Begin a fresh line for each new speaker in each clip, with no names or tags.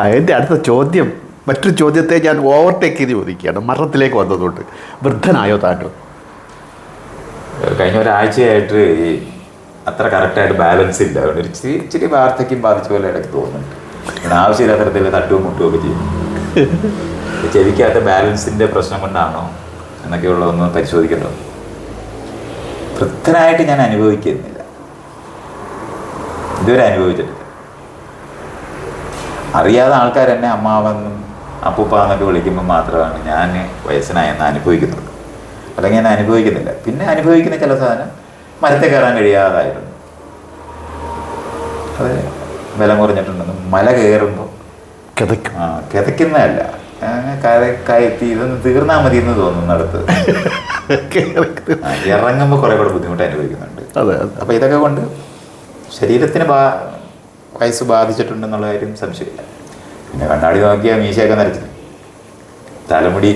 എന്റെ അടുത്ത ചോദ്യം മറ്റൊരു ചോദ്യത്തെ ഞാൻ ഓവർടേക്ക് ചെയ്ത് ചോദിക്കുകയാണ്. മരണത്തിലേക്ക് വന്നതുകൊണ്ട്. വൃദ്ധനായോ താനോ?
കഴിഞ്ഞ ഒരാഴ്ചയായിട്ട് ഈ അത്ര കറക്റ്റായിട്ട് ബാലൻസ് ഇല്ല. അതുകൊണ്ട് ഒരു ഇച്ചിരി ഇച്ചിരി വാർദ്ധക്യം ബാധിച്ച പോലെ ഇടയ്ക്ക് തോന്നുന്നുണ്ട്. ആവശ്യമില്ലാത്ത തരത്തിൽ തട്ടുകയും മുട്ടുകയും ഒക്കെ ചെയ്യും. ചെവിക്കാത്ത ബാലൻസിന്റെ പ്രശ്നം കൊണ്ടാണോ എന്നൊക്കെയുള്ളതൊന്ന് പരിശോധിക്കണ്ടോ വൃദ്ധനായിട്ട് ഞാൻ അനുഭവിക്കുന്നില്ല. ഇതുവരെ അനുഭവിച്ചിട്ടില്ല. അറിയാതെ ആൾക്കാർ എന്നെ അമ്മാവെന്നും അപ്പൂപ്പ എന്നൊക്കെ വിളിക്കുമ്പോൾ മാത്രമാണ് ഞാൻ വയസ്സനായെന്ന് അനുഭവിക്കുന്നത്. അല്ലെങ്കിൽ ഞാൻ അനുഭവിക്കുന്നില്ല. പിന്നെ അനുഭവിക്കുന്ന ചില സാധനം മരത്തെ കയറാൻ കഴിയാതായിരുന്നു. അത് വില കുറഞ്ഞിട്ടുണ്ടെന്ന് മല കയറുമ്പോൾ
കിതയ്ക്കും.
ആ കിതയ്ക്കുന്നതല്ല. കയറ്റി ഇതൊന്ന് തീർന്നാൽ മതി എന്ന് തോന്നുന്നിടത്ത് ഇറങ്ങുമ്പോൾ കുറെ കൂടെ ബുദ്ധിമുട്ട് അനുഭവിക്കുന്നുണ്ട്.
അതെ
അപ്പോൾ ഇതൊക്കെ കൊണ്ട് ശരീരത്തിന് വയസ്സ് ബാധിച്ചിട്ടുണ്ടെന്നുള്ള കാര്യം സംശയമില്ല. പിന്നെ കണ്ണാടി നോക്കിയാൽ മീശയൊക്കെ നിരച്ചു. തലമുടി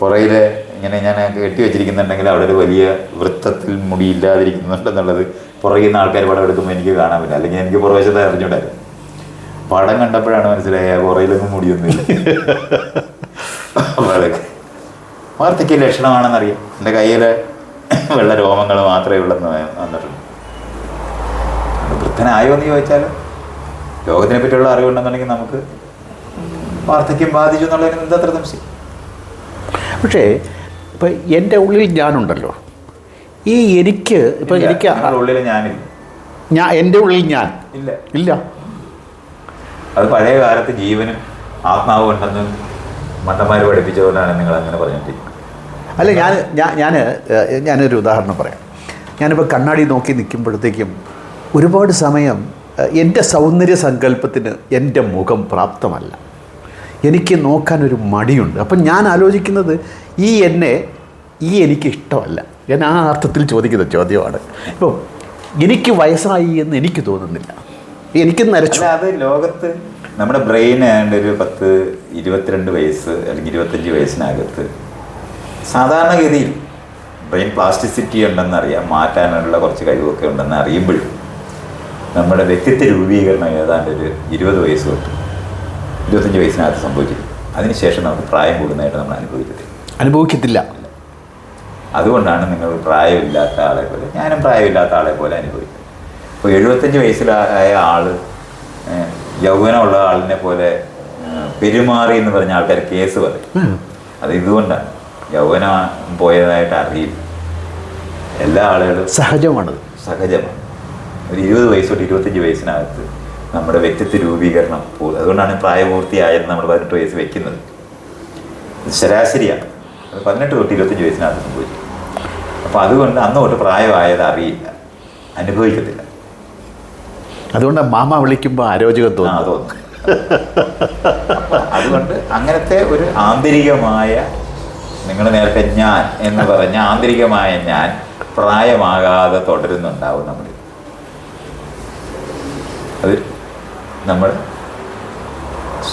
പുറയിൽ ഇങ്ങനെ ഞാൻ കെട്ടി വെച്ചിരിക്കുന്നുണ്ടെങ്കിൽ അവിടെ ഒരു വലിയ വൃത്തത്തിൽ മുടി ഇല്ലാതിരിക്കുന്നുണ്ടെന്നുള്ളത് പുറകിൽ നിന്ന് ആൾക്കാർ പടം എടുക്കുമ്പോൾ എനിക്ക് കാണാൻ പറ്റില്ല. അല്ലെങ്കിൽ എനിക്ക് പുറവശത്ത് അറിഞ്ഞുണ്ടായിരുന്നു പടം കണ്ടപ്പോഴാണ് മനസ്സിലായ പുറയിലൊന്നും മുടിയൊന്നുമില്ല. അപ്പോഴൊക്കെ വാർദ്ധക്യ ലക്ഷണമാണെന്നറിയാം. എന്റെ കയ്യിൽ വെള്ള രോമങ്ങൾ മാത്രമേ ഉള്ളെന്ന് വന്നിട്ടുണ്ട് വൃദ്ധനായോ എന്ന് ചോദിച്ചാൽ ലോകത്തിനെ പറ്റിയുള്ള അറിവുണ്ടെന്നുണ്ടെങ്കിൽ നമുക്ക് വാർദ്ധക്യം ബാധിച്ചു എന്നുള്ളതിന് എന്താ അത്ര സംശയം?
പക്ഷേ ഇപ്പം എന്റെ ഉള്ളിൽ ഞാനുണ്ടല്ലോ. ഈ എനിക്ക് ഇപ്പം എനിക്ക്
ഉള്ളിൽ ഞാനില്ല.
ഞാൻ എന്റെ ഉള്ളിൽ ഞാൻ
ഇല്ല.
ഇല്ല.
അത് പഴയ കാലത്ത് ജീവനും ആത്മാവും ഉണ്ടെന്ന് മണ്ടന്മാർ പഠിപ്പിച്ച പോലെയാണ് നിങ്ങൾ അങ്ങനെ പറഞ്ഞിട്ട്
അല്ല ഞാൻ ഞാൻ ഞാൻ ഞാനൊരു ഉദാഹരണം പറയാം. ഞാനിപ്പോൾ കണ്ണാടി നോക്കി നിൽക്കുമ്പോഴത്തേക്കും ഒരുപാട് സമയം എന്റെ സൗന്ദര്യ സങ്കല്പത്തിന് എന്റെ മുഖം പ്രാപ്തമല്ല. എനിക്ക് നോക്കാനൊരു മടിയുണ്ട്. അപ്പം ഞാൻ ആലോചിക്കുന്നത് ഈ എന്നെ ഈ എനിക്ക് ഇഷ്ടമല്ല. ഞാൻ ആ അർത്ഥത്തിൽ ചോദിക്കുന്ന ചോദ്യമാണ്. ഇപ്പം എനിക്ക് വയസ്സായി എന്ന് എനിക്ക് തോന്നുന്നില്ല. എനിക്ക് നരച്ചു.
അത് ലോകത്ത് നമ്മുടെ ബ്രെയിൻ ഏതാണ്ട് ഒരു പത്ത് ഇരുപത്തിരണ്ട് വയസ്സ് അല്ലെങ്കിൽ ഇരുപത്തഞ്ച് വയസ്സിനകത്ത് സാധാരണഗതിയിൽ ബ്രെയിൻ പ്ലാസ്റ്റിസിറ്റി ഉണ്ടെന്നറിയാം മാറ്റാനുള്ള കുറച്ച് കഴിവൊക്കെ ഉണ്ടെന്ന് അറിയുമ്പോഴും. നമ്മുടെ വ്യക്തിത്വ രൂപീകരണം ഏതാണ്ട് ഒരു ഇരുപത് വയസ്സ് തൊട്ട് ഇരുപത്തഞ്ച് വയസ്സിനകത്ത് സംഭവിച്ചിരിക്കും അതിനുശേഷം നമുക്ക് പ്രായം കൂടുന്നതായിട്ട് നമ്മൾ അനുഭവിക്കത്തില്ല.
അനുഭവിക്കത്തില്ല.
അതുകൊണ്ടാണ് നിങ്ങൾ പ്രായമില്ലാത്ത ആളെ പോലെ ഞാനും പ്രായമില്ലാത്ത ആളെ പോലെ അനുഭവിക്കുന്നത്. ഇപ്പോൾ എഴുപത്തഞ്ച് വയസ്സിലായ ആൾ യൗവനമുള്ള ആളിനെ പോലെ പെരുമാറി എന്ന് പറഞ്ഞ ആൾക്കാർ കേസ് പറയും. അത് ഇതുകൊണ്ടാണ്. യൗവനം പോയതായിട്ട് അറിയില്ല. എല്ലാ ആളുകളും
സഹജമാണ്
സഹജമാണ്. ഒരു ഇരുപത് വയസ്സ് തൊട്ട് ഇരുപത്തഞ്ച് വയസ്സിനകത്ത് നമ്മുടെ വ്യക്തിത്വ രൂപീകരണം പോ- അതുകൊണ്ടാണ് പ്രായപൂർത്തിയായെന്ന് നമ്മൾ പതിനെട്ട് വയസ്സ് വെക്കുന്നത്. ശരാശരിയാണ്. അത് പതിനെട്ട് തൊട്ട് ഇരുപത്തഞ്ച് വയസ്സിനകത്ത് പോയി അപ്പോൾ അതുകൊണ്ട് അന്ന് തൊട്ട് പ്രായമായത് അറിയില്ല അനുഭവിക്കത്തില്ല.
അതുകൊണ്ട് മാമ വിളിക്കുമ്പോൾ അരോചകം
ആ
തോന്നുന്നു
തോന്നുന്നു അതുകൊണ്ട് അങ്ങനത്തെ ഒരു ആന്തരികമായ നിങ്ങൾ നേരത്തെ ഞാൻ എന്ന് പറഞ്ഞ ആന്തരികമായ ഞാൻ പ്രായമാകാതെ തുടരുന്നുണ്ടാവും നമ്മൾ അത് നമ്മൾ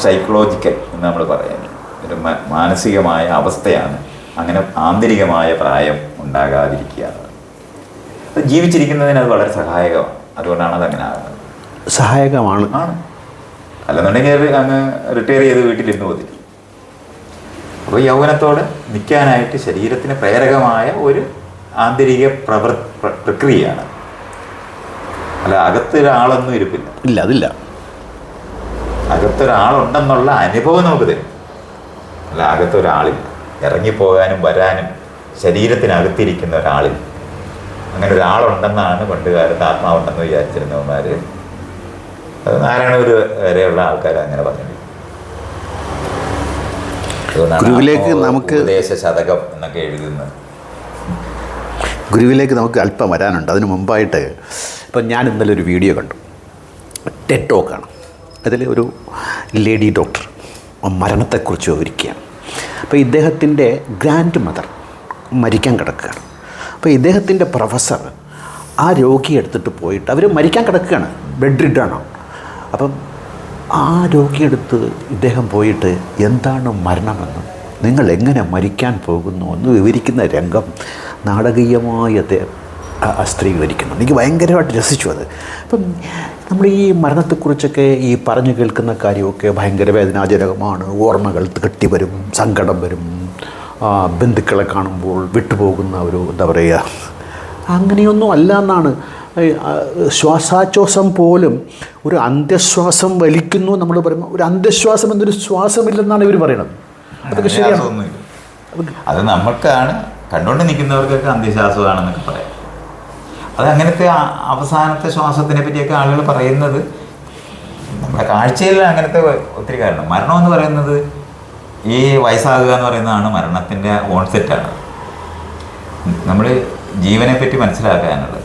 സൈക്കോളജിക്കൽ എന്ന് നമ്മൾ പറയുന്നത്. ഒരു മാനസികമായ അവസ്ഥയാണ്. അങ്ങനെ ആന്തരികമായ പ്രായം ഉണ്ടാകാതിരിക്കുക. അത് ജീവിച്ചിരിക്കുന്നതിന് അത് വളരെ സഹായകമാണ് അതുകൊണ്ടാണ് അത് അങ്ങനെ ആകുന്നത്.
സഹായകമാണ്.
ആണ്. അല്ലെന്നുണ്ടെങ്കിൽ അങ്ങ് റിട്ടയർ ചെയ്ത് വീട്ടിലിരുന്ന് പോയി അപ്പോൾ യൗവനത്തോടെ നിൽക്കാനായിട്ട് ശരീരത്തിന് പ്രേരകമായ ഒരു ആന്തരിക പ്രവൃ പ്രക്രിയയാണ്. അല്ല അകത്തൊരാളൊന്നും ഇരിപ്പില്ല.
ഇല്ല അതില്ല.
അകത്തൊരാളുണ്ടെന്നുള്ള അനുഭവം നമുക്ക് തരും. അല്ല അകത്തൊരാളില്ല. ഇറങ്ങിപ്പോകാനും വരാനും ശരീരത്തിനകത്തിരിക്കുന്ന ഒരാളിൽ അങ്ങനെ ഒരാളുണ്ടെന്നാണ് പണ്ട് കാലത്ത് ആത്മാവുണ്ടെന്ന് വിചാരിച്ചിരുന്നവന്മാർ അത് നാരായണഗുരു വരെയുള്ള ആൾക്കാർ അങ്ങനെ പറഞ്ഞിട്ടുണ്ട്. അതുകൊണ്ടാണ്
നമുക്ക്
ഉപദേശ ശതകം എന്നൊക്കെ എഴുതുന്നത്.
ഗുരുവിലേക്ക് നമുക്ക് അല്പം വരാനുണ്ട്. അതിന് മുമ്പായിട്ട് ഇപ്പം ഞാൻ ഇന്നലെ ഒരു വീഡിയോ കണ്ടു. ടെഡ് ടോക്കാണ് അതിൽ ഒരു ലേഡി ഡോക്ടർ മരണത്തെക്കുറിച്ച് വിവരിക്കുകയാണ്. അപ്പോൾ ഇദ്ദേഹത്തിന്റെ ഗ്രാൻഡ് മദർ മരിക്കാൻ കിടക്കുകയാണ്. അപ്പോൾ ഇദ്ദേഹത്തിന്റെ പ്രൊഫസർ ആ രോഗിയെ എടുത്തിട്ട് പോയിട്ട് അവർ മരിക്കാൻ കിടക്കുകയാണ്. ബെഡ് റിഡാണ് അപ്പം ആ രോഗിയെടുത്ത് ഇദ്ദേഹം പോയിട്ട് എന്താണ് മരണമെന്നും? നിങ്ങൾ എങ്ങനെ മരിക്കാൻ പോകുന്നു എന്ന് വിവരിക്കുന്ന രംഗം നാടകീയമായി അദ്ദേഹം ആ ആ സ്ത്രീ വിവരിക്കുന്നു. എനിക്ക് ഭയങ്കരമായിട്ട് രസിച്ചു അത്. അപ്പം നമ്മൾ ഈ മരണത്തെക്കുറിച്ചൊക്കെ ഈ പറഞ്ഞു കേൾക്കുന്ന കാര്യമൊക്കെ ഭയങ്കര വേദനാജനകമാണ്. ഓർമ്മകൾ കെട്ടിവരും സങ്കടം വരും. ബന്ധുക്കളെ കാണുമ്പോൾ വിട്ടുപോകുന്ന ഒരു എന്താ പറയുക അങ്ങനെയൊന്നും അല്ല എന്നാണ്. ശ്വാസാശ്വാസം പോലും ഒരു അന്ത്യശ്വാസം വലിക്കുന്നു നമ്മൾ പറയുമ്പോൾ ഒരു അന്ത്യശ്വാസം എന്നൊരു ശ്വാസമില്ലെന്നാണ് ഇവർ പറയുന്നത് അതൊക്കെ ശരിയാണ്.
അത് നമ്മൾക്കാണ് കണ്ടുകൊണ്ട് നിൽക്കുന്നവർക്കൊക്കെ അന്ത്യശ്വാസമാണെന്നൊക്കെ പറയാം. അത് അങ്ങനത്തെ അവസാനത്തെ ശ്വാസത്തിനെ പറ്റിയൊക്കെ ആളുകൾ പറയുന്നത് നമ്മുടെ കാഴ്ചയിൽ അങ്ങനത്തെ ഒത്തിരി കാരണം മരണം എന്ന് പറയുന്നത് ഈ വയസ്സാകുക എന്ന് പറയുന്നതാണ് മരണത്തിന്റെ ഓൺസെറ്റാണ് നമ്മൾ ജീവനെ പറ്റി മനസ്സിലാക്കാനുള്ളത്.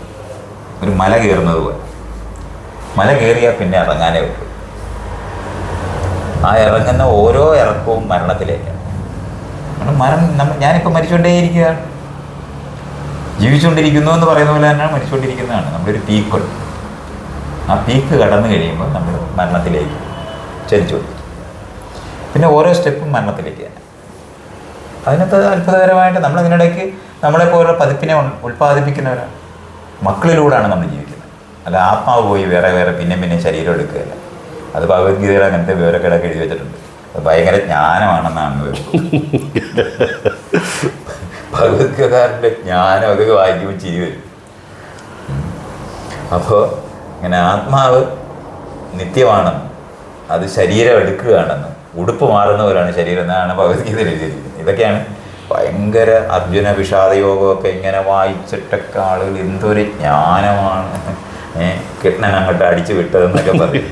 ഒരു മല കയറുന്നത് പോലെ. മല കയറിയാൽ പിന്നെ ഇറങ്ങാനേ ഉള്ളൂ. ആ ഇറങ്ങുന്ന ഓരോ ഇറക്കവും മരണത്തിലേക്കാണ്. മരണം ഞാനിപ്പോൾ മരിച്ചുകൊണ്ടേയിരിക്കുകയാണ് ജീവിച്ചുകൊണ്ടിരിക്കുന്നു എന്ന് പറയുന്ന പോലെ തന്നെയാണ് മരിച്ചുകൊണ്ടിരിക്കുന്നതാണ് നമ്മളൊരു പീക്കുണ്ട് ആ പീക്ക് കടന്നു കഴിയുമ്പോൾ നമ്മൾ മരണത്തിലേക്ക് ചലിച്ചു പിന്നെ ഓരോ സ്റ്റെപ്പും മരണത്തിലേക്ക് തന്നെ. അതിനകത്ത് അത്ഭുതകരമായിട്ട് നമ്മൾ അതിനിടയ്ക്ക് നമ്മളെപ്പോലുള്ള പതിപ്പിനെ ഉൾ- ഉൽപ്പാദിപ്പിക്കുന്നവരാണ്. മക്കളിലൂടെയാണ് നമ്മൾ ജീവിക്കുന്നത്. അല്ല ആത്മാവ് പോയി വേറെ വേറെ പിന്നെ പിന്നെ ശരീരം എടുക്കുകയല്ല. അത് ഭഗവത്ഗീതയിൽ അങ്ങനത്തെ വിവരക്കിടക്ക് എഴുതി വെച്ചിട്ടുണ്ട്. ഭയങ്കര ജ്ഞാനമാണെന്നാണ് ഭഗവത്ഗീതാറിന്റെ ജ്ഞാനം അതൊക്കെ വായിക്കുമ്പോൾ ചിരി വരും. അപ്പോൾ ഇങ്ങനെ ആത്മാവ് നിത്യമാണെന്ന് അത് ശരീരം എടുക്കുകയാണെന്ന് ഉടുപ്പ് മാറുന്നവരാണ് ശരീരം എന്നാണ് ഭഗവത്ഗീതയിൽ എഴുതിയിരിക്കുന്നത്. ഇതൊക്കെയാണ് ഭയങ്കര അർജുന വിഷാദയോഗമൊക്കെ ഇങ്ങനെ വായിച്ചിട്ടൊക്കെ ആളുകൾ എന്തൊരു ജ്ഞാനമാണ്. കൃഷ്ണൻ അങ്ങോട്ട് അടിച്ചു വിട്ടതെന്നൊക്കെ പറയും.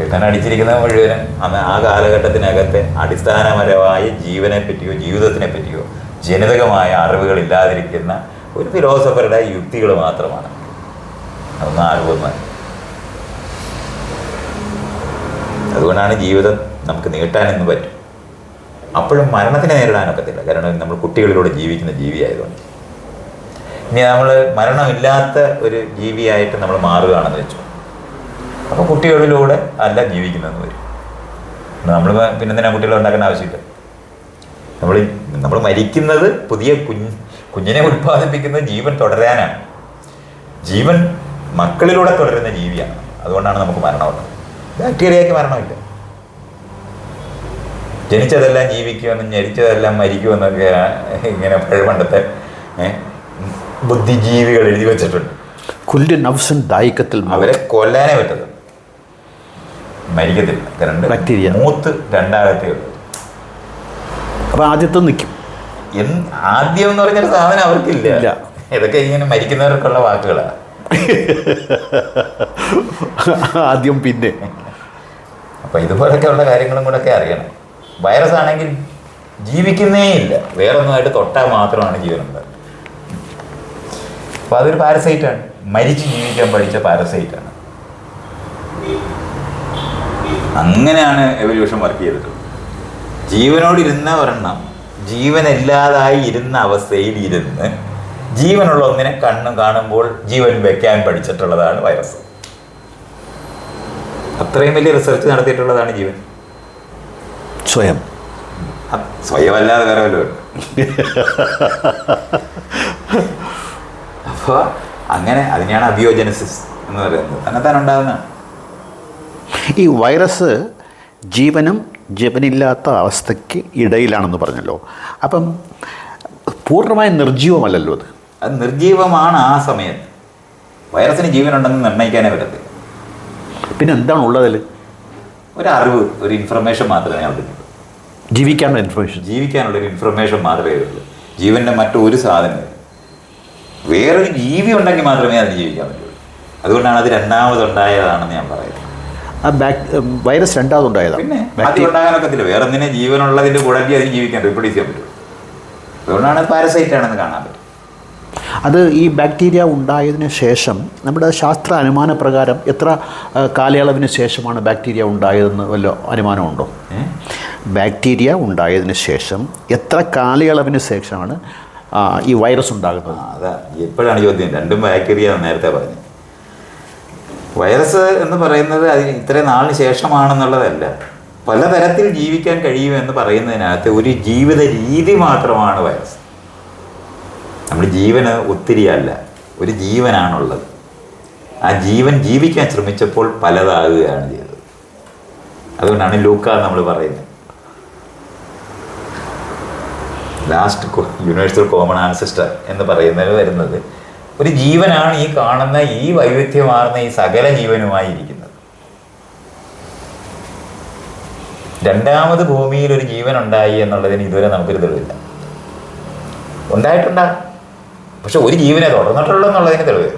കൃഷ്ണൻ അടിച്ചിരിക്കുന്നത് മുഴുവനും അന്ന് ആ കാലഘട്ടത്തിനകത്തെ അടിസ്ഥാനപരമായ ജീവനെ പറ്റിയോ ജീവിതത്തിനെ പറ്റിയോ ജനിതകമായ അറിവുകൾ ഇല്ലാതിരിക്കുന്ന ഒരു ഫിലോസഫറുടെ യുക്തികൾ മാത്രമാണ്. അതൊന്നും ആരോപണം അതുകൊണ്ടാണ് ജീവിതം നമുക്ക് നീട്ടാനെന്ന് പറ്റും. അപ്പോഴും മരണത്തിനെ നേരിടാനൊക്കത്തില്ല. കാരണം നമ്മൾ കുട്ടികളിലൂടെ ജീവിക്കുന്ന ജീവിയായതുകൊണ്ട്. ഇനി നമ്മൾ മരണമില്ലാത്ത ഒരു ജീവിയായിട്ട് നമ്മൾ മാറുകയാണെന്ന് വെച്ചു. അപ്പോൾ കുട്ടികളിലൂടെ അല്ല ജീവിക്കുന്നതെന്ന് വരും നമ്മൾ പിന്നെ എന്തിനാ കുട്ടികളെ ഉണ്ടാക്കേണ്ട ആവശ്യമില്ല. നമ്മൾ നമ്മൾ മരിക്കുന്നത് പുതിയ കുഞ്ഞ് കുഞ്ഞിനെ ഉത്പാദിപ്പിക്കുന്ന ജീവൻ തുടരാനാണ്. ജീവൻ മക്കളിലൂടെ തുടരുന്ന ജീവിയാണ്. അതുകൊണ്ടാണ് നമുക്ക് മരണമുള്ളത് ബാക്ടീരിയയ്ക്ക് മരണമില്ല. ജനിച്ചതെല്ലാം ജീവിക്കുമെന്നും ജനിച്ചതെല്ലാം മരിക്കുമെന്നൊക്കെ ഇങ്ങനെ പഴമണ്ടത്തെ ബുദ്ധിജീവികൾ എഴുതി വെച്ചിട്ടുണ്ട്.
ദായിക്കത്തിൽ
അവരെ കൊല്ലാനേ പറ്റത്തുള്ളൂ. മരിക്കത്തില്ല. രണ്ട്
ബാക്ടീരിയ.
മൂത്ത് രണ്ടാകത്തേ ഉള്ളൂ.
അപ്പോൾ ആദ്യത്തെ നിൽക്കും.
ആദ്യം എന്ന് പറഞ്ഞൊരു സാധനം അവർക്കില്ല. ഇതൊക്കെ ഇങ്ങനെ മരിക്കുന്നവർക്കുള്ള വാക്കുകളാണ്
ആദ്യം പിന്നെ.
അപ്പൊ ഇതുപോലൊക്കെയുള്ള കാര്യങ്ങളും കൂടെ ഒക്കെ അറിയണം. വൈറസ് ആണെങ്കിൽ ജീവിക്കുന്നേ ഇല്ല. വേറൊന്നുമായിട്ട് തൊട്ടാൽ മാത്രമാണ് ജീവനുള്ളത് അപ്പൊ അതൊരു പാരസൈറ്റാണ് മരിച്ച് ജീവിക്കാൻ പഠിച്ച പാരസൈറ്റാണ് അങ്ങനെയാണ് എവല്യൂഷൻ വർക്ക് ചെയ്തിട്ടുള്ളത്. ജീവനോടിരുന്ന ഒരെണ്ണം ജീവനില്ലാതായി ഇരുന്ന അവസ്ഥയിൽ ഇരുന്ന് ജീവനുള്ള ഒന്നിനെ കണ്ണും കാണുമ്പോൾ ജീവൻ വെക്കാൻ പഠിച്ചിട്ടുള്ളതാണ് വൈറസ് അത്രയും വലിയ റിസർച്ച് നടത്തിയിട്ടുള്ളതാണ് ജീവൻ.
സ്വയം.
സ്വയം സ്വയമല്ലാതെ വേറെ വല്ലതും അപ്പോൾ അങ്ങനെ അതിനെയാണ് അബിയോജനസിസ് എന്ന് പറയുന്നത്. തന്നെത്താൻ ഉണ്ടാകുന്നതാണ്
ഈ വൈറസ് ജീവനും ജീവനില്ലാത്ത അവസ്ഥയ്ക്ക് ഇടയിലാണെന്ന് പറഞ്ഞല്ലോ. അപ്പം പൂർണമായും നിർജീവമല്ലല്ലോ അത്?
അത് നിർജീവമാണ് ആ സമയത്ത്. വൈറസിന് ജീവനുണ്ടെന്ന് നിർണയിക്കാനേ പറ്റത്തില്ല.
പിന്നെ എന്താണ് ഉള്ളതിൽ
ഒരു അറിവ് ഒരു ഇൻഫർമേഷൻ മാത്രമേ അവിടെ ഉള്ളൂ.
ജീവിക്കാനുള്ള ഇൻഫർമേഷൻ
ജീവിക്കാനുള്ള ഒരു ഇൻഫർമേഷൻ മാത്രമേ ഉള്ളൂ. ജീവന്റെ മറ്റൊരു സാധനം വേറൊരു ജീവി ഉണ്ടെങ്കിൽ മാത്രമേ അതിന് ജീവിക്കാൻ പറ്റുള്ളൂ. അതുകൊണ്ടാണ് അത് രണ്ടാമതുണ്ടായതാണെന്ന് ഞാൻ പറയുന്നത്.
ആ ബാക് വൈറസ് രണ്ടാമതുണ്ടായതാണ്
പിന്നെ ആദ്യം ഉണ്ടാകാനൊക്കത്തില്ല വേറെ ജീവനുള്ളതിന്റെ അതിന് ജീവിക്കാൻ റീപ്രൊഡ്യൂസ് ചെയ്യാൻ അതുകൊണ്ടാണ് പാരസൈറ്റ് ആണെന്ന് കാണാൻ പറ്റും.
അത് ഈ ബാക്ടീരിയ ഉണ്ടായതിനു ശേഷം നമ്മുടെ ശാസ്ത്ര അനുമാന പ്രകാരം എത്ര കാലയളവിന് ശേഷമാണ് ബാക്ടീരിയ ഉണ്ടായതെന്ന് വല്ല അനുമാനമുണ്ടോ? ബാക്ടീരിയ ഉണ്ടായതിനു ശേഷം എത്ര കാലയളവിന് ശേഷമാണ് ഈ വൈറസ് ഉണ്ടാകുന്നത്?
അതാ. എപ്പോഴാണ് ചോദ്യം? രണ്ടും ബാക്ടീരിയ നേരത്തെ പറഞ്ഞു. വൈറസ് എന്ന് പറയുന്നത് അതിന് ഇത്രയും നാളിന് ശേഷമാണെന്നുള്ളതല്ല. പലതരത്തിൽ ജീവിക്കാൻ കഴിയുമെന്ന് പറയുന്നതിനകത്ത് ഒരു ജീവിത രീതി മാത്രമാണ് വൈറസ്. നമ്മൾ ജീവന് ഒത്തിരി അല്ല ഒരു ജീവനാണുള്ളത്. ആ ജീവൻ ജീവിക്കാൻ ശ്രമിച്ചപ്പോൾ പലതാകുകയാണ് ചെയ്തത്. അതുകൊണ്ടാണ് ലൂക്ക നമ്മൾ പറയുന്നത്. ലാസ്റ്റ് യൂണിവേഴ്സൽ കോമൺ ആൻസിസ്റ്റർ എന്ന് പറയുന്നത് വരുന്നത് ഒരു ജീവനാണ് ഈ കാണുന്ന ഈ വൈവിധ്യമാർന്ന ഈ സകല ജീവനുമായിരിക്കുന്നത്. രണ്ടാമത് ഭൂമിയിൽ ഒരു ജീവൻ ഉണ്ടായി എന്നുള്ളതിന് ഇതുവരെ നമുക്കൊരു തെളിവില്ല. ഉണ്ടായിട്ടുണ്ടാ? പക്ഷെ ഒരു ജീവനെ തുടർന്നിട്ടുള്ളൂ എന്നുള്ളതിന് തെളിവ്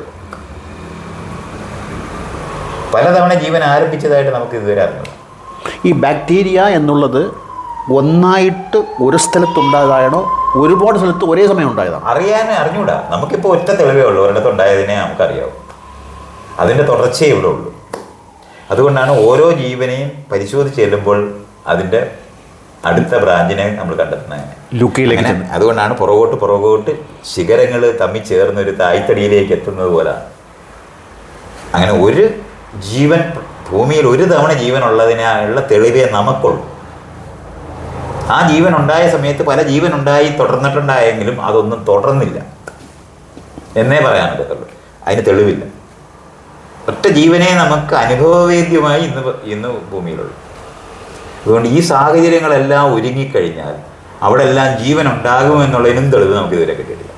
പലതവണ ജീവൻ ആരംഭിച്ചതായിട്ട് നമുക്ക് ഇതുവരെ അറിഞ്ഞു
ഈ ബാക്ടീരിയ എന്നുള്ളത് ഒന്നായിട്ട് ഒരു സ്ഥലത്തുണ്ടായതാണോ ഒരുപാട് സ്ഥലത്ത് ഒരേ സമയം ഉണ്ടായതാണ്.
അറിയാൻ അറിഞ്ഞൂടാ. നമുക്കിപ്പോൾ ഒറ്റ തെളിവേ ഉള്ളൂ. ഒരിടത്ത് ഉണ്ടായതിനെ നമുക്കറിയാവും. അതിന്റെ തുടർച്ചയേ ഇവിടെ ഉള്ളൂ. അതുകൊണ്ടാണ് ഓരോ ജീവനെയും പരിശോധിച്ച് ചെല്ലുമ്പോൾ അതിന്റെ അടുത്ത ബ്രാഞ്ചിനെ നമ്മൾ കണ്ടെത്തുന്നത്
ലുക്കിയിലേക്ക്
അതുകൊണ്ടാണ് പുറകോട്ട് പുറകോട്ട് ശിഖരങ്ങൾ തമ്മിൽ ചേർന്ന് ഒരു തായ്തടിയിലേക്ക് എത്തുന്നത് പോലാണ് അങ്ങനെ ഒരു ജീവൻ ഭൂമിയിൽ ഒരു തവണ ജീവനുള്ളതിനുള്ള തെളിവേ നമുക്കുള്ളൂ. ആ ജീവൻ ഉണ്ടായ സമയത്ത് പല ജീവൻ ഉണ്ടായി തുടർന്നിട്ടുണ്ടായെങ്കിലും അതൊന്നും തുടർന്നില്ല. എന്നേ പറയാൻ അതിന് തെളിവില്ല. ഒറ്റ ജീവനെ നമുക്ക് അനുഭവവേദ്യമായി ഇന്ന് ഇന്ന് ഭൂമിയിലുള്ളൂ. അതുകൊണ്ട് ഈ സാഹചര്യങ്ങളെല്ലാം ഒരുങ്ങിക്കഴിഞ്ഞാൽ അവിടെ എല്ലാം ജീവൻ ഉണ്ടാകുമെന്നുള്ളതിനും തെളിവ് നമുക്ക് ഇതുവരെ കിട്ടിയിട്ടില്ല.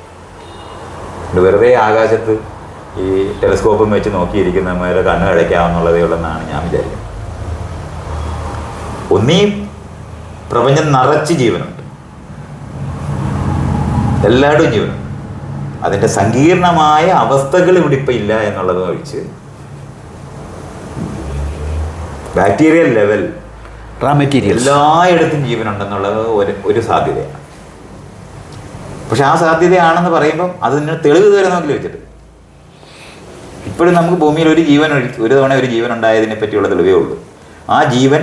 വെറുതെ ആകാശത്ത് ഈ ടെലിസ്കോപ്പും വെച്ച് നോക്കിയിരിക്കുന്നവരെ കണ്ണ് അടയ്ക്കാമെന്നുള്ളതേ ഉള്ളെന്നാണ് ഞാൻ വിചാരിക്കുന്നത്. ഒന്നീ പ്രപഞ്ചം നിറച്ച് ജീവനുണ്ട്. എല്ലായിടും ജീവനുണ്ട്. അതിന്റെ സങ്കീർണമായ അവസ്ഥകൾ ഇവിടെ ഇപ്പം ഇല്ല എന്നുള്ളത് ഒഴിച്ച് ബാക്ടീരിയൽ ലെവൽ
റാ
എല്ലായിടത്തും ജീവനുണ്ടെന്നുള്ളത് ഒരു ഒരു സാധ്യതയാണ്. പക്ഷെ ആ സാധ്യതയാണെന്ന് പറയുമ്പം അതിന് തെളിവ് തരുന്നെങ്കിൽ വെച്ചിട്ട് ഇപ്പോഴും നമുക്ക് ഭൂമിയിൽ ഒരു ജീവൻ ഒരു തവണ ഒരു ജീവൻ ഉണ്ടായതിനെ പറ്റിയുള്ള തെളിവേ ഉള്ളൂ. ആ ജീവൻ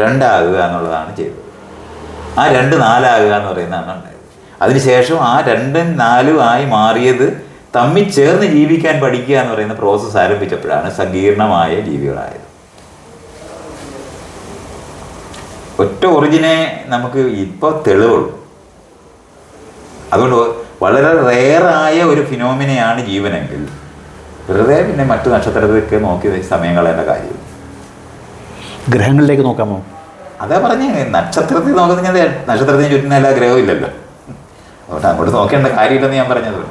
രണ്ടാകുക എന്നുള്ളതാണ് ചെയ്തത്. ആ രണ്ട് നാലാകുക എന്ന് പറയുന്നതാണ് ഉണ്ടായത്. അതിനുശേഷം ആ രണ്ടും നാലും ആയി മാറിയത് തമ്മിൽ ചേർന്ന് ജീവിക്കാൻ പഠിക്കുക എന്ന് പറയുന്ന പ്രോസസ്സ് ആരംഭിച്ചപ്പോഴാണ് സങ്കീർണമായ ജീവികളായത്. ഒറ്റ ഒറിജിനെ നമുക്ക് ഇപ്പോൾ തെളിവുള്ളൂ. അതുകൊണ്ട് വളരെ റെയറായ ഒരു ഫിനോമിനയാണ് ജീവനെങ്കിൽ വെറുതെ പിന്നെ മറ്റു നക്ഷത്രത്തിലേക്ക് നോക്കി സമയം കാര്യം.
ഗ്രഹങ്ങളിലേക്ക് നോക്കാമോ?
അതാ പറഞ്ഞേ നക്ഷത്രത്തിൽ നോക്കുന്നത് നക്ഷത്രത്തിന് ചുറ്റുന്ന എല്ലാ ഗ്രഹവും ഇല്ലല്ലോ. അതുകൊണ്ട് അങ്ങോട്ട് നോക്കേണ്ട കാര്യമില്ലെന്ന് ഞാൻ പറഞ്ഞത്.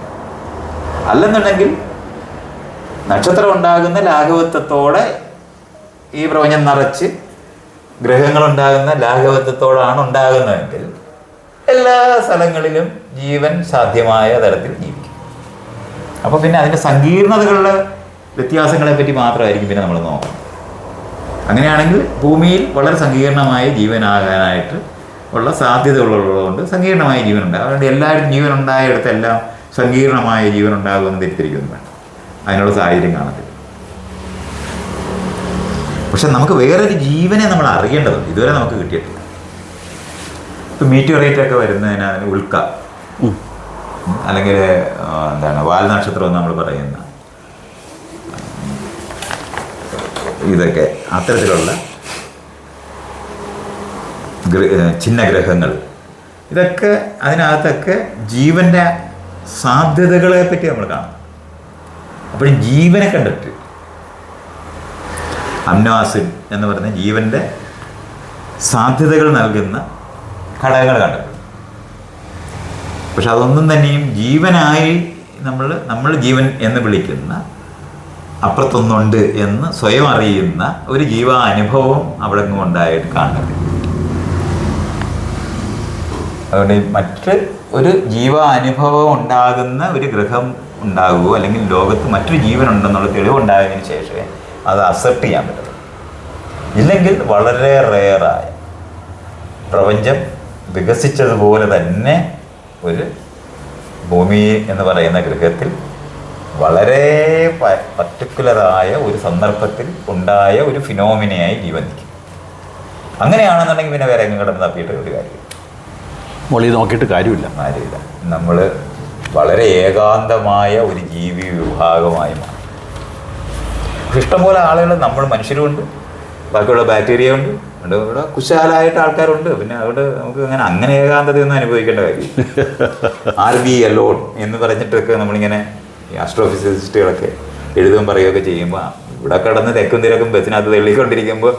അല്ലെന്നുണ്ടെങ്കിൽ നക്ഷത്രം ഉണ്ടാകുന്ന ലാഘവത്വത്തോടെ ഈ പ്രപഞ്ചം നിറച്ച് ഗ്രഹങ്ങളുണ്ടാകുന്ന ലാഘവത്വത്തോടാണ് ഉണ്ടാകുന്നതെങ്കിൽ എല്ലാ സ്ഥലങ്ങളിലും ജീവൻ സാധ്യമായ തരത്തിൽ ജീവിക്കും. അപ്പോൾ പിന്നെ അതിന്റെ സങ്കീർണതകളുടെ വ്യത്യാസങ്ങളെ പറ്റി മാത്രമായിരിക്കും പിന്നെ നമ്മൾ നോക്കുന്നത്. അങ്ങനെയാണെങ്കിൽ ഭൂമിയിൽ വളരെ സങ്കീർണമായ ജീവനാകാനായിട്ട് ഉള്ള സാധ്യതകളുള്ളതുകൊണ്ട് സങ്കീർണമായ ജീവനുണ്ട്. അതുകൊണ്ട് എല്ലാവരും ജീവൻ ഉണ്ടായിടത്തെല്ലാം സങ്കീർണമായ ജീവൻ ഉണ്ടാകുമെന്ന് തെറ്റിദ്ധരിക്കുന്നു. വേണം അതിനുള്ള സാഹചര്യം കാണത്തില്ല. പക്ഷെ നമുക്ക് വേറൊരു ജീവനെ നമ്മൾ അറിയേണ്ടതുണ്ട്. ഇതുവരെ നമുക്ക് കിട്ടിയിട്ടില്ല. ഇപ്പം മീറ്റിയോറേറ്റ് ഒക്കെ വരുന്നതിന് ഉൽക്ക. അല്ലെങ്കിൽ എന്താണ് വാൽ നക്ഷത്രം എന്ന് നമ്മൾ പറയുന്ന ഇതൊക്കെ അത്തരത്തിലുള്ള ചിഹ്നഗ്രഹങ്ങൾ. ഇതൊക്കെ അതിനകത്തൊക്കെ ജീവന്റെ സാധ്യതകളെ പറ്റി നമ്മൾ കാണും. അപ്പോഴും ജീവനെ കണ്ടിട്ട് അമ്നോആസിഡ് എന്ന് പറയുന്ന ജീവന്റെ സാധ്യതകൾ നൽകുന്ന ഘടകങ്ങൾ കണ്ടു പക്ഷെ അതൊന്നും തന്നെയും ജീവനായി നമ്മൾ നമ്മൾ ജീവൻ എന്ന് വിളിക്കുന്ന അപ്പുറത്തൊന്നുണ്ട് എന്ന് സ്വയം അറിയുന്ന ഒരു ജീവ അനുഭവം അവിടെ നിന്നും ഉണ്ടായിട്ട് കാണുന്നത്. അതുകൊണ്ട് മറ്റ് ഒരു ജീവ അനുഭവം ഉണ്ടാകുന്ന ഒരു ഗ്രഹം ഉണ്ടാകുമോ അല്ലെങ്കിൽ ലോകത്ത് മറ്റൊരു ജീവൻ ഉണ്ടെന്നുള്ള തെളിവ് ഉണ്ടായതിനു ശേഷമേ അത് അക്സെപ്റ്റ് ചെയ്യാൻ പറ്റുള്ളൂ ഇല്ലെങ്കിൽ വളരെ റെയറായ പ്രപഞ്ചം വികസിച്ചതുപോലെ തന്നെ ഒരു ഭൂമി എന്ന് പറയുന്ന ഗ്രഹത്തിൽ വളരെ പർട്ടിക്കുലറായ ഒരു സന്ദർഭത്തിൽ ഉണ്ടായ ഒരു ഫിനോമിനയായി ജീവൻ നിൽക്കും. അങ്ങനെയാണെന്നുണ്ടെങ്കിൽ പിന്നെ വേറെ എങ്ങും കിടന്ന് തപ്പിയിട്ട് ഒരു കാര്യം
മോളി നോക്കിയിട്ട് കാര്യമില്ല.
കാര്യമില്ല. നമ്മൾ വളരെ ഏകാന്തമായ ഒരു ജീവി വിഭാഗമായി മാറി. ഇഷ്ടംപോലെ ആളുകൾ നമ്മൾ മനുഷ്യരുമുണ്ട്. ബാക്കിയുള്ള ബാക്ടീരിയ ഉണ്ട് അതുകൊണ്ട് ഇവിടെ കുശാലായിട്ട് ആൾക്കാരുണ്ട്. പിന്നെ അവിടെ നമുക്ക് അങ്ങനെ അങ്ങനെ ഏകാന്തതയൊന്നും അനുഭവിക്കേണ്ട കാര്യം ആർ ബി എലോൺ എന്ന് പറഞ്ഞിട്ടൊക്കെ നമ്മളിങ്ങനെ ഈ ആസ്ട്രോഫിസിസ്റ്റുകളൊക്കെ എഴുതും പറയുകയൊക്കെ ചെയ്യുമ്പോൾ ഇവിടെ കിടന്ന് തെക്കും തിരക്കും ബസ്സിനകത്ത് തെള്ളിക്കൊണ്ടിരിക്കുമ്പോൾ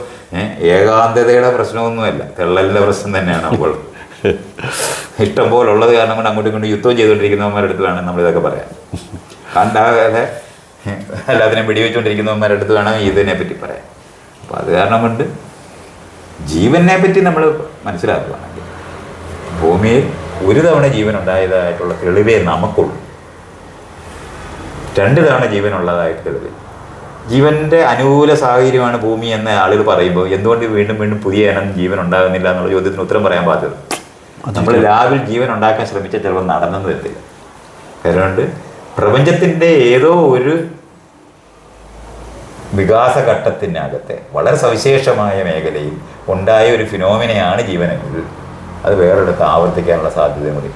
ഏകാന്തതയുടെ പ്രശ്നമൊന്നുമല്ല. തെള്ളലിന്റെ പ്രശ്നം തന്നെയാണ് അപ്പോൾ. ഇഷ്ടം പോലെ ഉള്ളത് കാരണം കൊണ്ട് അങ്ങോട്ടും ഇങ്ങോട്ടും യുദ്ധം ചെയ്തുകൊണ്ടിരിക്കുന്നവന്മാരുടെ അടുത്ത് വേണം നമ്മളിതൊക്കെ പറയാൻ കണ്ടാകാതെ എല്ലാത്തിനും വെടിവെച്ചുകൊണ്ടിരിക്കുന്നവന്മാരുടെ അടുത്ത് വേണം ഇതിനെ പറ്റി പറയാം. അപ്പോൾ അത് കാരണം കൊണ്ട് ജീവനെ പറ്റി നമ്മൾ മനസ്സിലാക്കുകയാണെങ്കിൽ ഭൂമിയിൽ ഒരു തവണ ജീവൻ ഉണ്ടായതായിട്ടുള്ള തെളിവേ നമുക്കുള്ളൂ. രണ്ട് തവണ ജീവൻ ഉള്ളതായിട്ട് തെളിവ് ജീവന്റെ അനുകൂല സാഹചര്യമാണ് ഭൂമി എന്ന് ആളുകൾ പറയുമ്പോൾ എന്തുകൊണ്ട് വീണ്ടും വീണ്ടും പുതിയ ഇനം ജീവൻ ഉണ്ടാകുന്നില്ല എന്നുള്ള ചോദ്യത്തിന് ഉത്തരം പറയാൻ പാടില്ല. നമ്മൾ രാവിലെ ജീവൻ ഉണ്ടാക്കാൻ ശ്രമിച്ച ചിലപ്പോൾ നടന്നെന്ന് വരത്തില്ല അതുകൊണ്ട് പ്രപഞ്ചത്തിന്റെ ഏതോ ഒരു വികാസഘട്ടത്തിനകത്തെ വളരെ സവിശേഷമായ മേഖലയിൽ ഉണ്ടായ ഒരു ഫിനോമിനയാണ് ജീവനെങ്കിൽ അത് വേറൊരിടത്ത് ആവർത്തിക്കാനുള്ള സാധ്യത കൂടി.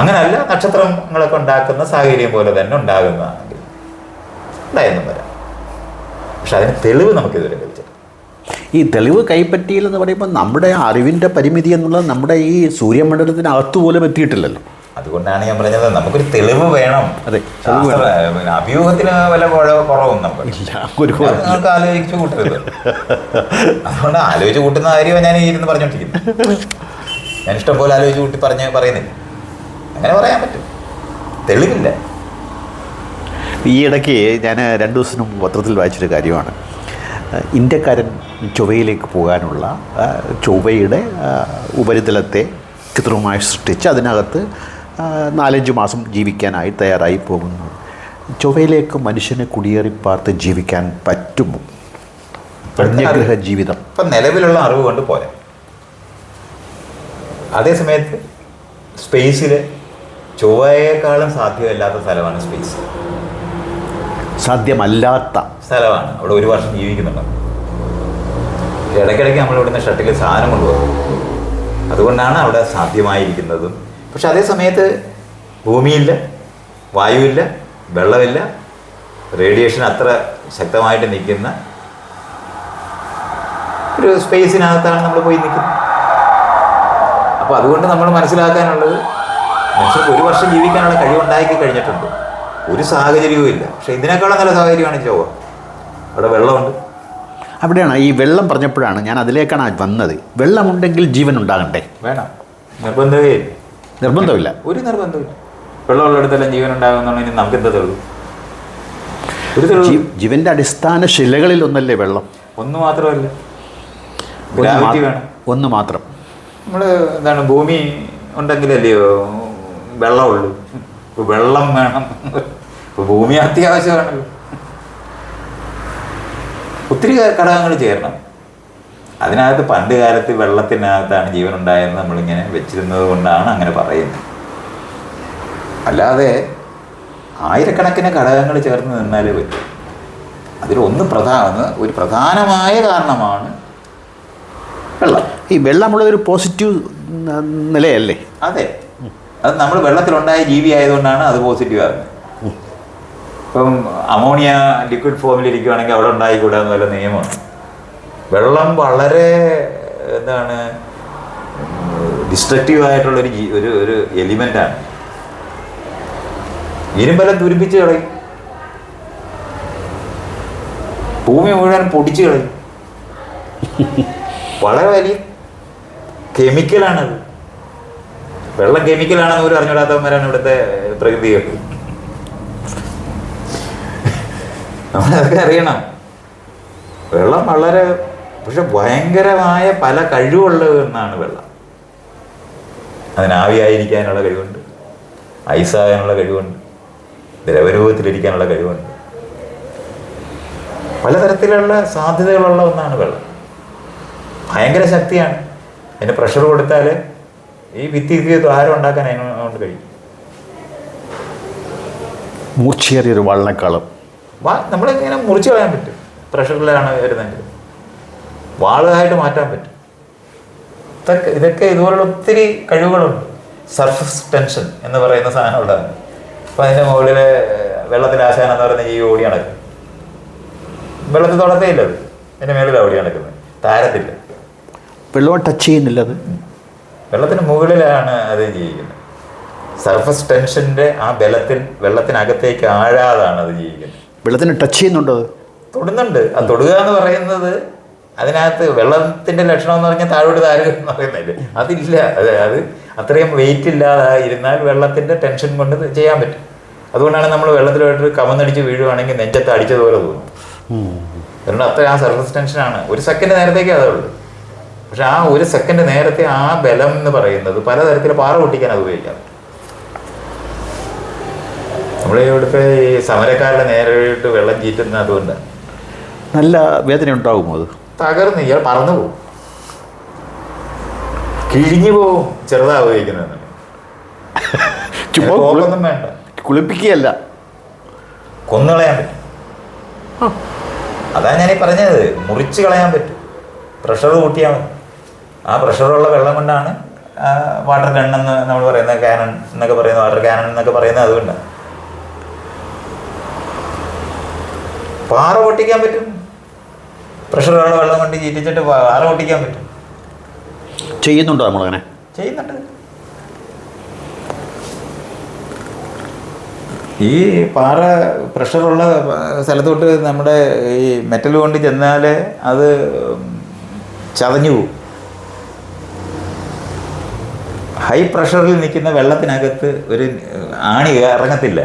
അങ്ങനല്ല നക്ഷത്രങ്ങളൊക്കെ ഉണ്ടാക്കുന്ന സാഹചര്യം പോലെ തന്നെ ഉണ്ടാകുന്നതാണെങ്കിൽ ഉണ്ടായെന്നും വരാം. പക്ഷെ അതിന് തെളിവ് നമുക്കിതുവരെ ലഭിച്ചിട്ടില്ല.
ഈ തെളിവ് കൈപ്പറ്റിയില്ലെന്ന് പറയുമ്പോൾ നമ്മുടെ അറിവിന്റെ പരിമിതി എന്നുള്ളത് നമ്മുടെ ഈ സൂര്യമണ്ഡലത്തിനകത്ത് പോലും എത്തിയിട്ടില്ലല്ലോ.
അതുകൊണ്ടാണ് ഞാൻ പറഞ്ഞത് നമുക്കൊരു തെളിവ് വേണം.
അതെ,
അഭ്യൂഹത്തിന് വല്ല കുറവും നമുക്ക്. നിങ്ങൾക്ക് ആലോചിച്ച് കൂട്ടരുത്. അതുകൊണ്ട് ആലോചിച്ച് കൂട്ടുന്ന കാര്യമാണ് ഞാൻ ഇരുന്ന് പറഞ്ഞോണ്ടിരിക്കുന്നത് ഞാൻ ഇഷ്ടം പോലെ ആലോചിച്ച് കൂട്ടി പറഞ്ഞ് പറയുന്നില്ല. അങ്ങനെ പറയാൻ പറ്റും. തെളിവില്ല.
ഈ ഇടയ്ക്ക് ഞാൻ രണ്ടു ദിവസത്തിന് മുമ്പ് പത്രത്തിൽ വായിച്ചൊരു കാര്യമാണ്. ഇന്ത്യക്കാരൻ ചൊവ്വയിലേക്ക് പോകാനുള്ള ചൊവ്വയുടെ ഉപരിതലത്തെ കൃത്രിമമായി സൃഷ്ടിച്ച് അതിനകത്ത് നാലഞ്ച് മാസം ജീവിക്കാനായി തയ്യാറായി പോകുന്നു. ചൊവ്വയിലേക്ക് മനുഷ്യനെ കുടിയേറിപ്പാർത്ത് ജീവിക്കാൻ പറ്റുമോ അന്യഗ്രഹ ജീവിതം.
ഇപ്പം നിലവിലുള്ള അറിവ് കൊണ്ട് പോരാ. അതേ സമയത്ത് സ്പേസിൽ ചൊവ്വയേക്കാളും സാധ്യമല്ലാത്ത സ്ഥലമാണ് സ്പേസ്
സാധ്യമല്ലാത്ത.
സ്ഥലമാണ്. അവിടെ ഒരു വർഷം ജീവിക്കുന്നുണ്ട്. ഇടയ്ക്കിടയ്ക്ക് നമ്മൾ ഇവിടുന്ന് ഷട്ടിൽ സാധനം കൊണ്ടുപോകും. അതുകൊണ്ടാണ് അവിടെ സാധ്യമായിരിക്കുന്നതും. പക്ഷെ അതേ സമയത്ത് ഭൂമിയില്ല വായുവില്ല വെള്ളമില്ല റേഡിയേഷൻ അത്ര ശക്തമായിട്ട് നിൽക്കുന്ന ഒരു സ്പേസിനകത്താണ് നമ്മൾ പോയി നിൽക്കുന്നത്. അപ്പോൾ അതുകൊണ്ട് നമ്മൾ മനസ്സിലാക്കാനുള്ളത് മനുഷ്യർക്ക് ഒരു വർഷം ജീവിക്കാനുള്ള കഴിവുണ്ടാക്കി കഴിഞ്ഞിട്ടുണ്ട്. ഒരു സാഹചര്യവും ഇല്ല. പക്ഷെ ഇതിനേക്കാളും നല്ല സാഹചര്യമാണ് ചൊവ്വ അവിടെ വെള്ളമുണ്ട്.
അവിടെയാണ് ഈ വെള്ളം പറഞ്ഞപ്പോഴാണ് ഞാൻ അതിലേക്കാണ് വന്നത്. വെള്ളമുണ്ടെങ്കിൽ ജീവൻ ഉണ്ടാകണ്ടേ
വേണം. നിർബന്ധമേ
നിർബന്ധമില്ല.
ഒരു നിർബന്ധമില്ല വെള്ളമുള്ളിടത്തെല്ലാം ജീവൻ ഉണ്ടാകുന്നുണ്ടെങ്കിൽ നമുക്ക് എന്താ തെളിവ്.
ജീവന്റെ അടിസ്ഥാന ശിലകളിൽ ഒന്നല്ലേ വെള്ളം?
ഒന്ന് മാത്രമല്ല.
ഒന്ന്
ഗ്രാവിറ്റി വേണം.
ഒന്ന് മാത്രം.
നമ്മൾ എന്താണ് ഭൂമി ഉണ്ടെങ്കിലല്ലയോ? വെള്ളമുള്ളൂ. ഇപ്പൊ വെള്ളം വേണം. ഇപ്പൊ ഭൂമി അത്യാവശ്യമാണ് ഒത്തിരി ഘടകങ്ങൾ ചേരണം. അതിനകത്ത് പണ്ട് കാലത്ത് വെള്ളത്തിനകത്താണ് ജീവൻ ഉണ്ടായെന്ന് നമ്മളിങ്ങനെ വെച്ചിരുന്നത് കൊണ്ടാണ് അങ്ങനെ പറയുന്നത്. അല്ലാതെ ആയിരക്കണക്കിന് ഘടകങ്ങൾ ചേർന്ന് നിന്നാലേ പറ്റും. അതിലൊന്ന് പ്രധാന ഒരു പ്രധാനമായ കാരണമാണ് വെള്ളം.
ഈ വെള്ളമുള്ള ഒരു പോസിറ്റീവ് നിലയല്ലേ?
അതെ. അത് നമ്മൾ വെള്ളത്തിലുണ്ടായ ജീവി ആയതുകൊണ്ടാണ് അത് പോസിറ്റീവ് ആകുന്നത് ഇപ്പം അമോണിയ ലിക്വിഡ് ഫോമിൽ ഇരിക്കുവാണെങ്കിൽ അവിടെ ഉണ്ടായിക്കൂടാന്ന് വല്ല നിയമമാണ് വെള്ളം വളരെ എന്താണ് ഡിസ്ട്രക്റ്റീവ് ആയിട്ടുള്ളൊരു ജീ ഒരു ഒരു എലിമെന്റാണ് ഇരുമ്പെല്ലാം ദുരിപ്പിച്ച് കളയും. ഭൂമി മുഴുവൻ പൊടിച്ച് കളയും. വളരെ വലിയ കെമിക്കലാണത് വെള്ളം കെമിക്കലാണെന്ന് പോലും അറിഞ്ഞൂടാത്തവന്മാരാണ് ഇവിടുത്തെ പ്രകൃതികൾ നമ്മളതൊക്കെ അറിയണം. വെള്ളം വളരെ പക്ഷെ ഭയങ്കരമായ പല കഴിവുള്ള എന്നാണ് വെള്ളം. അതിനാവിയായിരിക്കാനുള്ള കഴിവുണ്ട് ഐസാകാനുള്ള കഴിവുണ്ട് ദ്രവരൂപത്തിലിരിക്കാനുള്ള കഴിവുണ്ട്. പലതരത്തിലുള്ള സാധ്യതകളുള്ള ഒന്നാണ് വെള്ളം. ഭയങ്കര ശക്തിയാണ്. അതിന് പ്രഷർ കൊടുത്താൽ ഈ ഭിത്തിക്ക് ദ്വാരം ഉണ്ടാക്കാൻ അതിനോട് കഴിയും.
മൂർച്ചയേറിയൊരു വാളിനേക്കാളും
വാ നമ്മളെങ്ങനെ മുറിച്ച് കളയാൻ പറ്റും. പ്രഷറിലാണ് വരുന്നതെങ്കിൽ. വാളുകളായിട്ട് മാറ്റാൻ പറ്റും. ഇതൊക്കെ ഇതൊക്കെ ഇതുപോലുള്ള ഒത്തിരി കഴിവുകളുണ്ട്. സർഫസ് ടെൻഷൻ എന്ന് പറയുന്ന സാധനം ഉള്ളതാണ് അപ്പം അതിന്റെ മുകളിൽ വെള്ളത്തിൽ ആശാനം എന്ന് പറയുന്ന ജീവി ഓടി നടക്കും. വെള്ളത്തിൽ തൊടത്തേ ഇല്ലത് അതിന്റെ മേളിലാണ് ഓടി നടക്കുന്നത്. താരത്തില്ല.
വെള്ളം ടച്ച് ചെയ്യുന്നില്ല അത്?
വെള്ളത്തിന് മുകളിലാണ് അത് ജീവിക്കുന്നത്. സർഫസ് ടെൻഷന്റെ ആ ബലത്തിൽ വെള്ളത്തിനകത്തേക്ക് ആഴാതാണ് അത് ജീവിക്കുന്നത്.
വെള്ളത്തിന് ടച്ച് ചെയ്യുന്നുണ്ടോ
തൊടുന്നുണ്ട്. ആ തൊടുക എന്ന് പറയുന്നത് അതിനകത്ത് വെള്ളത്തിന്റെ ലക്ഷണം എന്ന് പറഞ്ഞാൽ താഴോട്ട് താഴെ എന്ന് പറയുന്നില്ല. അതില്ല. അത് അത് അത്രയും വെയിറ്റ് ഇല്ലാതായിരുന്നാൽ വെള്ളത്തിന്റെ ടെൻഷൻ കൊണ്ട് ചെയ്യാൻ പറ്റും. അതുകൊണ്ടാണ് നമ്മൾ വെള്ളത്തിലോട്ട് കമന്നടിച്ച് വീഴുവാണെങ്കിൽ നെഞ്ചത്ത് അടിച്ചതുപോലെ തോന്നും. അതുകൊണ്ട് അത്ര ആ സർഫസ് ടെൻഷനാണ് ഒരു സെക്കൻഡ് നേരത്തേക്കേ അതേ ഉള്ളൂ. പക്ഷെ ആ ഒരു സെക്കൻഡ് നേരത്തെ ആ ബലം എന്ന് പറയുന്നത് പലതരത്തിൽ പാറ പൊട്ടിക്കാൻ അത് ഉപയോഗിക്കാം. നമ്മൾ ഇവിടുത്തെ ഈ സമരക്കാരുടെ നേരിട്ട് വെള്ളം ചീറ്റുന്ന അതുകൊണ്ട്
നല്ല വേദന ഉണ്ടാകുമോ അത്?
തകർന്ന് ഇയാൾ പറന്നു പോകും. കിഴിഞ്ഞു പോവും ചെറുതാ ഉപയോഗിക്കുന്നത്
ചുമ്മാ കുളി-
ഒന്നും വേണ്ട.
കുളിപ്പിക്കുകയല്ല.
കൊന്നുകളയാൻ പറ്റും. അതാ ഞാനീ ഈ പറഞ്ഞത്. മുറിച്ച് കളയാൻ പറ്റും. പ്രഷർ കൂട്ടിയാൽ മതി. ആ പ്രഷറുള്ള വെള്ളം കൊണ്ടാണ് വാട്ടർ ഗൺ എന്ന് നമ്മൾ പറയുന്ന കാനൺ എന്നൊക്കെ പറയുന്നത് വാട്ടർ കാനൺ എന്നൊക്കെ പറയുന്നത് അതുകൊണ്ടാണ് പാറ പൊട്ടിക്കാൻ പറ്റും. പ്രഷറുള്ള വെള്ളം കൊണ്ട് ചീറ്റിച്ചിട്ട് പാറ പൊട്ടിക്കാൻ പറ്റും.
ചെയ്യുന്നുണ്ടോ നമ്മളങ്ങനെ?
ചെയ്യുന്നുണ്ട്. ഈ പാറ പ്രഷറുള്ള സ്ഥലത്തോട്ട് നമ്മുടെ ഈ മെറ്റൽ കൊണ്ട് ചെന്നാൽ അത് ചതഞ്ഞു പോകും. ഹൈ പ്രഷറിൽ നിൽക്കുന്ന വെള്ളത്തിനകത്ത് ഒരു ആണി ഇറങ്ങത്തില്ല.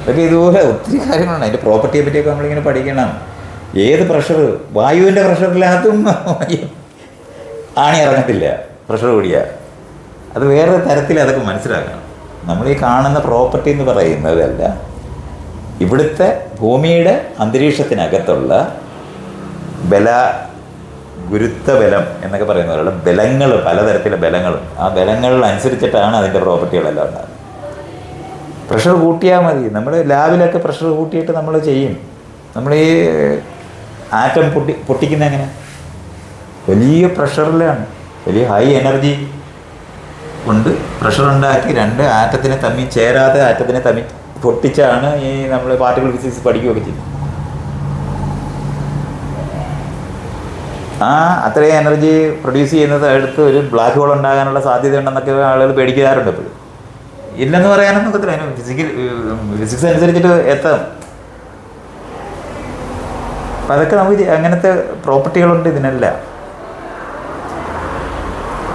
അതൊക്കെ ഇതുപോലെ ഒത്തിരി കാര്യങ്ങളുണ്ട് അതിന്റെ പ്രോപ്പർട്ടിയെ പറ്റിയൊക്കെ നമ്മളിങ്ങനെ പഠിക്കണം. ഏത് പ്രഷർ വായുവിന്റെ പ്രഷറിനകത്തും ആണി ഇറങ്ങത്തില്ല. പ്രഷർ കൂടിയ. അത് വേറെ തരത്തിൽ അതൊക്കെ മനസ്സിലാക്കണം. നമ്മൾ ഈ കാണുന്ന പ്രോപ്പർട്ടി എന്ന് പറയുന്നതല്ല. ഇവിടുത്തെ ഭൂമിയുടെ അന്തരീക്ഷത്തിനകത്തുള്ള ബല ഗുരുത്വ ബലം എന്നൊക്കെ പറയുന്ന പോലെയുള്ള ബലങ്ങൾ പലതരത്തിലെ ബലങ്ങൾ ആ ബലങ്ങൾ അനുസരിച്ചിട്ടാണ് അതിന്റെ പ്രോപ്പർട്ടികളെല്ലാം ഉണ്ടാകുന്നത്. പ്രഷർ കൂട്ടിയാൽ മതി. നമ്മൾ ലാബിലൊക്കെ പ്രഷർ കൂട്ടിയിട്ട് നമ്മൾ ചെയ്യും. നമ്മൾ ഈ ആറ്റം പൊട്ടി പൊട്ടിക്കുന്ന എങ്ങനെ? വലിയ പ്രഷറിലാണ്. വലിയ ഹൈ എനർജി കൊണ്ട് പ്രഷർ ഉണ്ടാക്കി രണ്ട് ആറ്റത്തിനെ തമ്മിൽ ചേരാതെ ആറ്റത്തിനെ തമ്മിൽ പൊട്ടിച്ചാണ് ഈ നമ്മൾ പാർട്ടിക്കൽ ഫിസിക്സ് പഠിക്കുകയൊക്കെ ചെയ്യുന്നത്. ആ അത്രയും എനർജി പ്രൊഡ്യൂസ് ചെയ്യുന്നത് അടുത്ത് ഒരു ബ്ലാക്ക് ഹോൾ ഉണ്ടാകാനുള്ള സാധ്യത ഉണ്ടെന്നൊക്കെ ആളുകൾ പേടിക്കാറുണ്ട് ഇപ്പോൾ ഇല്ലെന്ന് പറയാനൊന്നും പറ്റില്ല അതിന് ഫിസിക്കൽ ഫിസിക്സ് അനുസരിച്ചിട്ട് എത്താം. അപ്പം അതൊക്കെ നമുക്ക് അങ്ങനത്തെ പ്രോപ്പർട്ടികളുണ്ട് ഇതിനല്ല.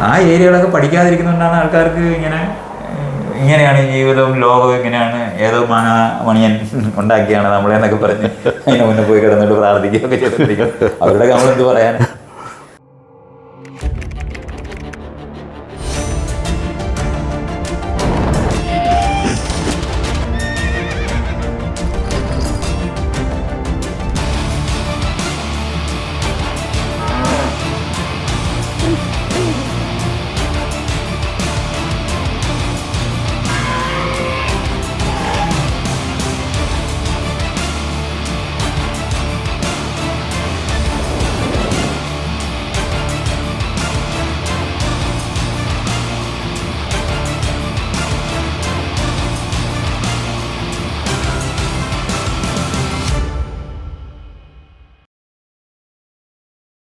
ആ ഏരിയകളൊക്കെ പഠിക്കാതിരിക്കുന്നതുകൊണ്ടാണ് ആൾക്കാർക്ക് ഇങ്ങനെ ഇങ്ങനെയാണ് ജീവിതവും ലോകവും ഇങ്ങനെയാണ് ഏതോ മാന മണിയൻ ഉണ്ടാക്കിയാണ് നമ്മളെന്നൊക്കെ പറഞ്ഞ് അതിനെ മുന്നേ പോയി കിടന്നിട്ട് പ്രാർത്ഥിക്കുകയൊക്കെ ചെയ്തിരിക്കും അവരുടെ നമ്മളെന്ത് പറയാൻ